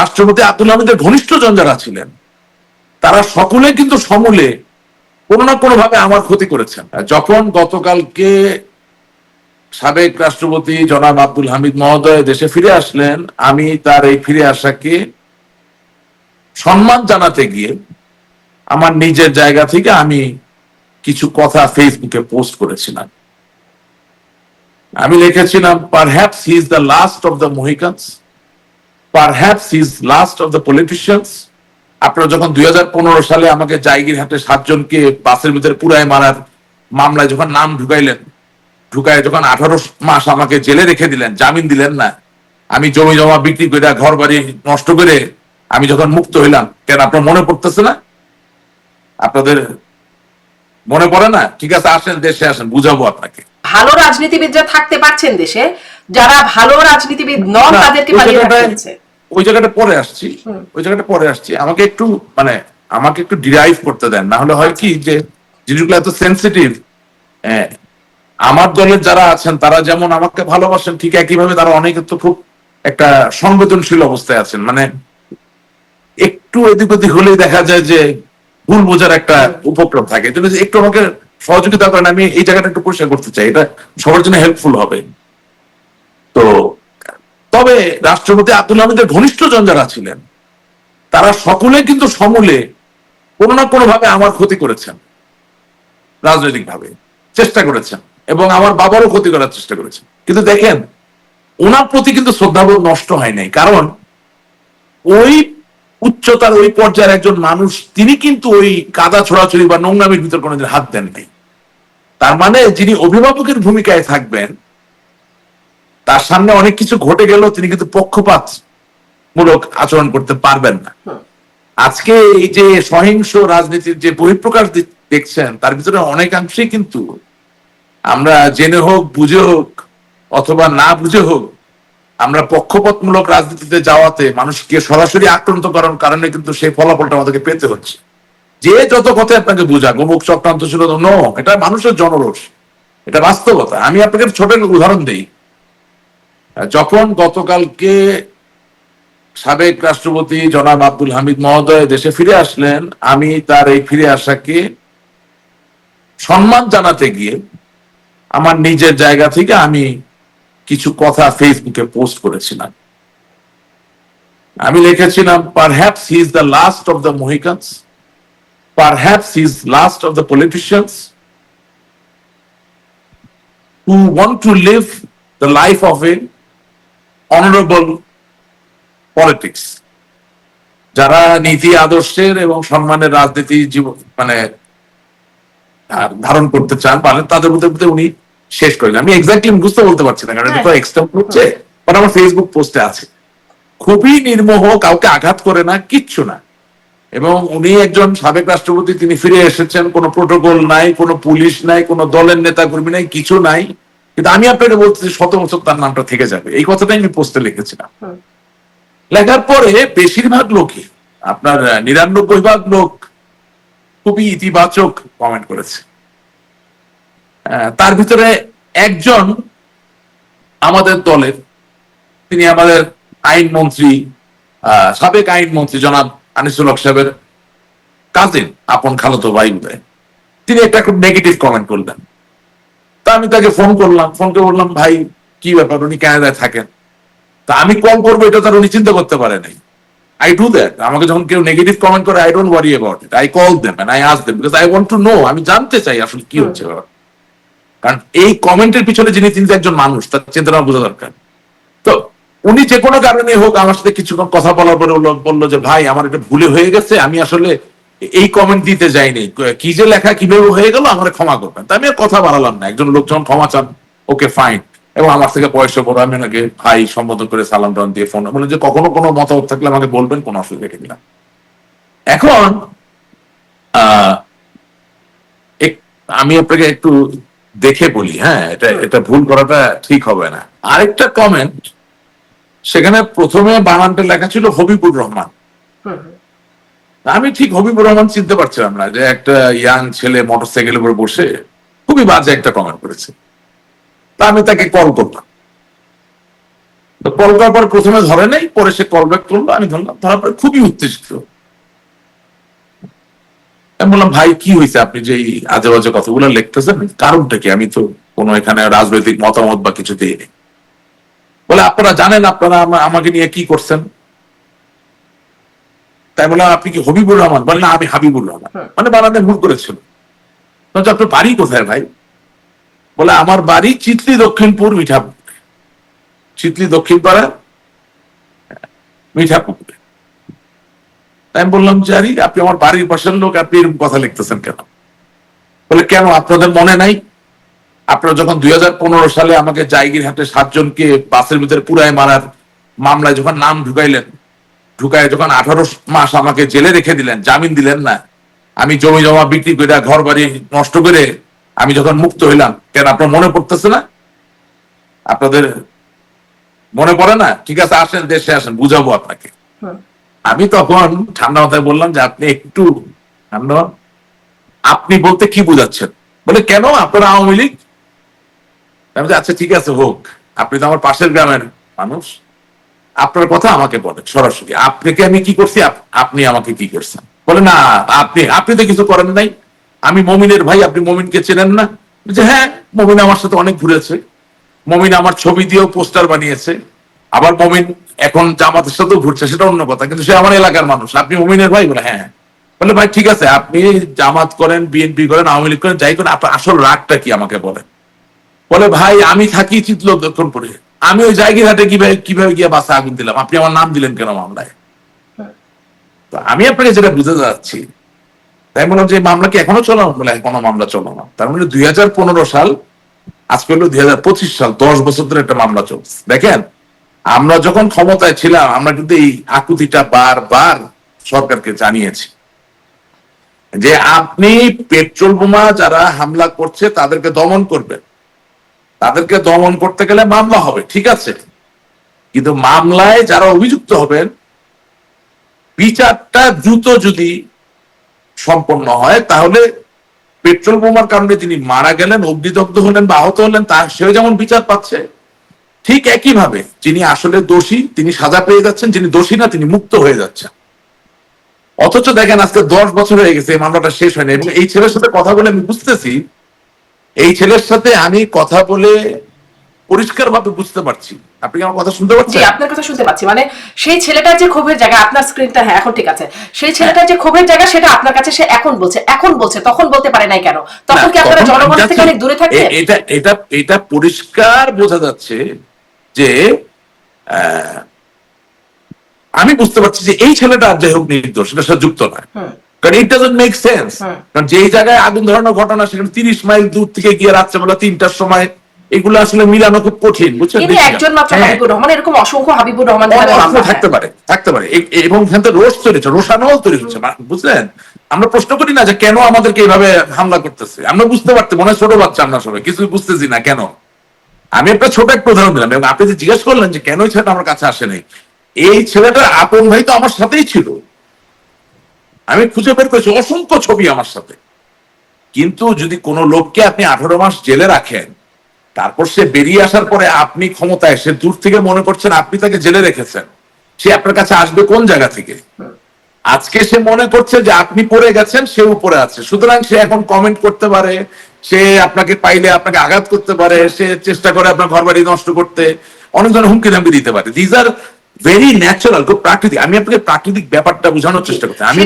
রাষ্ট্রপতি আব্দুল হামিদের ঘনিষ্ঠ জন যারা ছিলেন, তারা সকলে কিন্তু সমূলে কোনো না কোনো ভাবে আমার ক্ষতি করেছেন। যখন গতকালকে সাবেক রাষ্ট্রপতি জনাব আব্দুল হামিদ মহোদয় দেশে ফিরে আসলেন, আমি তার এই ফিরে আসাকে সম্মান জানাতে গিয়ে আমার নিজের জায়গা থেকে আমি কিছু কথা ফেসবুকে পোস্ট করেছিলাম। আমি লিখেছিলাম perhaps he is the last of the Mohicans perhaps is last of the politicians আপনারা যখন দুই সালে আমাকে জায়গিরহাটে সাতজনকে বাসের ভিতরে পুরায় মারার মামলায় যখন নাম ঢুকাইলেন ঢুকায় যখন আঠারো মাস আমাকে জেলে রেখে দিলেন জামিন দিলেন না আমি জমি জমা বিক্রি করে ঘর বাড়ি নষ্ট করে আমি যখন মুক্ত হইলাম কেন আপনার মনে পড়তেছে না? আপনাদের মনে পড়ে না? ঠিক আছে আসেন দেশে আসেন বুঝাবো আপনাকে। ভালো রাজনীতিবিদরা থাকতে পারছেন দেশে যারা ভালো রাজনীতিবিদ নন তাদেরকে পালিয়ে ওই জায়গাটা পরে আসছি। ওই জায়গাটা পরে আসছি। আমাকে একটু মানে আমাকে একটু ডিরাইভ করতে দেন। না হলে হয় কি যে জিনিসগুলো এত সেন্সিটিভ আমার দলের যারা আছেন তারা যেমন আমাকে ভালোবাসেন ঠিক একইভাবে তারা অনেকে তো খুব একটা সংবেদনশীল অবস্থায় আছেন। মানে একটু এদিক ওদিক হলেই দেখা যায় যে ভুল বোঝার একটা উপক্রম থাকে। একটু আমাকে সহযোগিতা করেন আমি এই জায়গাটা একটু পরিষ্কার করতে চাই। এটা সবার জন্য হেল্পফুল হবে। তো তবে রাষ্ট্রপতি আব্দুল হামিদের ঘনিষ্ঠ জন যারা ছিলেন, তারা সকলে কিন্তু সমূলে কোনো না কোনো ভাবে আমার ক্ষতি করেছেন রাজনৈতিক ভাবে চেষ্টা করেছেন এবং আমার বাবারও ক্ষতি করার চেষ্টা করেছেন। কিন্তু দেখেন, ওনার প্রতি কিন্তু শ্রদ্ধাবোধ নষ্ট হয় নাই, কারণ ওই উচ্চতার ওই পর্যায়ের একজন মানুষ, তিনি কিন্তু ওই কাদা ছোড়াছড়ি বা নোংরামির ভিতর কোনোদিন হাত দেন নাই। তার মানে যিনি অভিভাবকের ভূমিকায় থাকবেন তার সামনে অনেক কিছু ঘটে গেল তিনি কিন্তু পক্ষপাত মূলক আচরণ করতে পারবেন না। আজকে এই যে সহিংস রাজনীতির যে বহিঃপ্রকাশ দেখছেন তার ভিতরে অনেকাংশেই কিন্তু আমরা জেনে হোক বুঝে হোক অথবা না বুঝে হোক আমরা পক্ষপাতমূলক রাজনীতিতে যাওয়াতে মানুষকে সরাসরি আক্রান্ত করার কারণে কিন্তু সেই ফলাফলটা আমাদেরকে পেতে হচ্ছে। যে যত কথা আপনাকে বুঝা গোমুখ চক্রান্ত ছিল নো এটা মানুষের জনরোষ এটা বাস্তবতা। আমি আপনাকে ছোট একটা উদাহরণ দিই। যখন গতকালকে সাবেক রাষ্ট্রপতি জনাব আব্দুল হামিদ মহোদয় দেশে ফিরে আসলেন, আমি তার এই ফিরে আসাকে সম্মান জানাতে গিয়ে আমার নিজের জায়গা থেকে আমি কিছু কথা ফেসবুকে পোস্ট করেছিলাম। আমি লিখেছিলাম perhaps he is the last of the Mohicans perhaps he is last of the politicians who want to live the life of a honorable politics যারা নীতি আদর্শের এবং সম্মানের রাজনীতি জীবন মানে ধারণ করতে চান পারেন তাদের মধ্যে মধ্যে উনি শেষ করেন। আমি এক্স্যাক্টলি বুঝতে বলতে পারছি না কারণ এটা তো এক্সট্রা হচ্ছে বাট আমার ফেসবুক পোস্টে আছে। খুবই নির্মোহ কাউকে আঘাত করে না কিচ্ছু না। এবং উনি একজন সাবেক রাষ্ট্রপতি তিনি ফিরে এসেছেন কোনো প্রোটোকল নাই কোনো পুলিশ নাই কোনো দলের নেতা কর্মী নাই কিছু নাই। কিন্তু আমি আপনাকে বলতেছি শত বছর তার নামটা থেকে যাবে। এই কথাটাই আমি পোস্টে লিখেছিলাম। লেখার পরে বেশিরভাগ লোকই আপনার নিরানব্বই ভাগ লোক খুবই ইতিবাচক কমেন্ট করেছে। তার ভিতরে একজন আমাদের দলের তিনি আমাদের আইনমন্ত্রী আহ, সাবেক আইনমন্ত্রী জনাব আনিসুল হক সাহেবের কাজিন আপন খালতো ভাই। তিনি একটা খুব নেগেটিভ কমেন্ট করলেন। তা আমি তাকে ফোন করলাম ফোন করে বললাম, ভাই, কি ব্যাপার? উনি কানাডায় থাকেন। তা আমি কল করব, এটা তার উনি চিন্তা করতে পারে নাই। আই ডু দ্যাট আমাকে যখন কেউ নেগেটিভ কমেন্ট করে I don't worry about it I call them and I ask them because I want to know আমি জানতে চাই আসলে কি হচ্ছে। কারণ এই কমেন্টের পিছনে যিনি, তিনি একজন মানুষ, তার চিন্তাটা বোঝা দরকার। তো উনি যে কোনো কারণে হোক, আমার সাথে কিছুক্ষণ কথা বলার পরে বলল যে, ভাই, আমার এটা ভুলে হয়ে গেছে। আমি আসলে এই কমেন্ট দিতে যাইনি কি যে লেখা কীভাবে হয়ে গেল আমার ক্ষমা করবেন। তা আমি আর কথা বাড়ালাম না। একজন লোক যখন ক্ষমা চান ওকে ফাইন এবং আমার থেকে পয়সা বড় আমি ওনাকে ভাই সম্বোধন করে সালাম টালাম দিয়ে ফোন বলে যে কখনো কোনো মতামত থাকলে আমাকে বলবেন কোনো অসুবিধা নেই না এখন আমি আপনাকে একটু দেখে বলি হ্যাঁ এটা এটা ভুল করাটা ঠিক হবে না। আরেকটা কমেন্ট সেখানে প্রথমে বানানটা লেখা ছিল হবিবুর রহমান। হুম, হুম। আমি ঠিক হবিবুর রহমান চিনতে পারছিলাম না যে একটা ইয়াং ছেলে মোটরসাইকেলের উপর বসে খুবই বাজে একটা কমেন্ট করেছে। তা আমি তাকে কল করলাম। কল করার পর প্রথমে ধরে নেই, পরে সে কল ব্যাক করল, আমি ধরলাম, ধরার পরে খুবই উত্তেজিত। আমি বললাম, ভাই, কি হয়েছে? আপনি যে আজে বাজে কথাগুলো লিখতেছেন, কারণটা কি? আমি তো কোনো এখানে রাজনৈতিক মতামত বা কিছু দিইনি। বলে, আপনারা জানেন, আপনারা আমাকে নিয়ে কি করছেন? তাই বললাম আপনি কি হবিবুর রহমান? বলে না আমি হাবিবুর রহমান। মানে বানানে ভুল করেছিল। আপনার বাড়ি কোথায় ভাই? বলে আমার বাড়ি চিতলি দক্ষিণপুর মিঠাপুর। চিতলি দক্ষিণ পাড়া মিঠাপুকুরে তাই আমি বললাম যে আরে আপনি আমার বাড়ির পাশের লোক আপনি এরকম কথা লিখতেছেন কেন? বলে কেন আপনাদের মনে নাই? আপনারা যখন দুই হাজার পনেরো সালে আমাকে জায়গির হাতে সাতজনকে বাসের ভিতরে পুরায় মারার মামলায় যখন নাম ঢুকাইলেন ঢুকায় যখন আঠারো মাস আমাকে জেলে রেখে দিলেন জামিন দিলেন না আমি জমি জমা বিক্রি করে ঘর বাড়ি নষ্ট করে আমি যখন মুক্ত হইলাম কেন আপনার মনে পড়তেছে না? আপনাদের মনে পড়ে না? ঠিক আছে আসেন দেশে আসেন বুঝাবো আপনাকে। আমি তখন ঠান্ডা মাথায় বললাম যে আপনি একটু ঠান্ডা আপনি বলতে কি বুঝাচ্ছেন? বলে কেন আপনারা আওয়ামী লীগ? আমি আচ্ছা ঠিক আছে হোক। আপনি তো আমার পাশের গ্রামের মানুষ। আপনার কথা আমাকে বলেন, সরাসরি। আপনাকে আমি কি করছি? আপনি আমাকে কি করছেন? বলে না, আপনি আপনি তো কিছু করেন নাই। আমি মমিনের ভাই, আপনি মমিনকে চেনেন না? যে হ্যাঁ মমিন আমার সাথে অনেক ঘুরেছে। মমিন আমার ছবি দিয়েও পোস্টার বানিয়েছে। আবার মমিন এখন জামাতের সাথেও ঘুরছে, সেটা অন্য কথা। কিন্তু সে আমার এলাকার মানুষ। আপনি মমিনের ভাই? বলে হ্যাঁ। বলে, ভাই, ঠিক আছে, আপনি জামাত করেন, বিএনপি করেন, আওয়ামী লীগ করেন, যাই করেন, আপনার আসল রাগটা কি আমাকে বলেন? বলে, ভাই, আমি থাকি চিতল দক্ষিণপুরে আমি ওই জায়গাঘাটে কীভাবে কীভাবে গিয়ে বাসা আগুন দিলাম? আপনি আমার নাম দিলেন কেন মামলায়? তো আমি আপনাকে যেটা বুঝতে যাচ্ছি তাই বললাম যে মামলা কি এখনও চলো বলে কোনো মামলা চলো না। তার মানে দুই হাজার পনেরো সাল আজকে হলো দুই হাজার পঁচিশ সাল, দশ বছর ধরে একটা মামলা চলছে। দেখেন, আমরা যখন ক্ষমতায় ছিলাম, আমরা কিন্তু এই আকুতিটা বারবার সরকারকে জানিয়েছি যে আপনি পেট্রোল বোমা যারা হামলা করছে, তাদেরকে দমন করবেন। তাদেরকে দমন করতে গেলে মামলা হবে, ঠিক আছে? কিন্তু মামলায় যারা অভিযুক্ত হবেন, বিচারটা দ্রুত যদি সম্পন্ন হয়, তাহলে পেট্রোল বোমার কারণে যিনি মারা গেলেন, অগ্নিদগ্ধ হলেন বা আহত হলেন তার সেও যেমন বিচার পাচ্ছে, ঠিক একই ভাবে যিনি আসলে দোষী, তিনি সাজা পেয়ে যাচ্ছেন, যিনি দোষী না, তিনি মুক্ত হয়ে যাচ্ছেন। অথচ দেখেন আজকে দশ বছর হয়ে গেছে, এই মামলাটা শেষ হয়নি, এবং এই ছেলের সাথে কথা বলে আমি বুঝতেছি এই ছেলের সাথে আমি কথা বলে পরিষ্কার ভাবে বুঝতে পারছি। আপনি আমার কথা শুনতে পাচ্ছেন? আপনার কথা শুনতে পাচ্ছি। মানে সেই ছেলেটার যে ক্ষোভের জায়গা আপনার স্ক্রিনটা হ্যাঁ এখন ঠিক আছে। সেই ছেলেটার যে ক্ষোভের জায়গা সেটা আপনার কাছে সে এখন বলছে এখন বলছে তখন বলতে পারে নাই কেন? তখন কি না, আপনারা জনগণ থেকে অনেক দূরে থাকতেন এটা এটা এটা পরিষ্কার বোঝা যাচ্ছে যে আহ, আমি বুঝতে পারছি যে এই ছেলেটা আর যাই হোক নির্দোষ সাথে যুক্ত নয় হুম। কারণ ইট ডাজন্ট মেক সেন্স কারণ যেই জায়গায় আগুন ধরানোর ঘটনা সেখানে তিরিশ মাইল দূর থেকে গিয়ে রাত্রেবেলা তিনটার সময় এগুলো আসলে মিলানো খুব কঠিন বুঝছেন? একজন মাত্র হ্যাঁ। হাবিবুর রহমান এরকম অসংখ্য হাবিবুর রহমান। থাকতে পারে থাকতে পারে। এবং এখান থেকে রোষ তৈরি হচ্ছে রোষানল তৈরি হচ্ছে বুঝলেন? আমরা প্রশ্ন করি না যে কেন আমাদেরকে এইভাবে হামলা করতেছে। আমরা বুঝতে পারছি মনে হয় ছোট বাচ্চা আমরা সবাই কিছু বুঝতেছি না কেন। আমি একটা ছোট একটা উদাহরণ দিলাম এবং আপনি যে জিজ্ঞেস করলেন যে কেন এই ছেলেটা আমার কাছে আসে নাই এই ছেলেটার আপন ভাই তো আমার সাথেই ছিল। আমি খুঁজে বের করেছি, অসংখ্য ছবি আমার সাথে। কিন্তু যদি কোনো লোককে আপনি আঠারো মাস জেলে রাখেন, তারপর সে বেরিয়ে আসার পরে আপনি ক্ষমতায় সে দূর থেকে মনে করছেন আপনি তাকে জেলে রেখেছেন, সে আপনার কাছে আসবে কোন জায়গা থেকে? আজকে সে মনে করছে যে আপনি পড়ে গেছেন, সে উপরে আছে। সুতরাং সে এখন কমেন্ট করতে পারে, সে আপনাকে পাইলে আপনাকে আঘাত করতে পারে, সে চেষ্টা করে আপনার ঘর বাড়ি নষ্ট করতে, অনেক ধরনের হুমকি ধামকি দিতে পারে। দিজ আর ভেরি ন্যাচারাল খুব প্রাকৃতিক আমি আপনাকে প্রাকৃতিক ব্যাপারটা বোঝানোর চেষ্টা করছি। আমি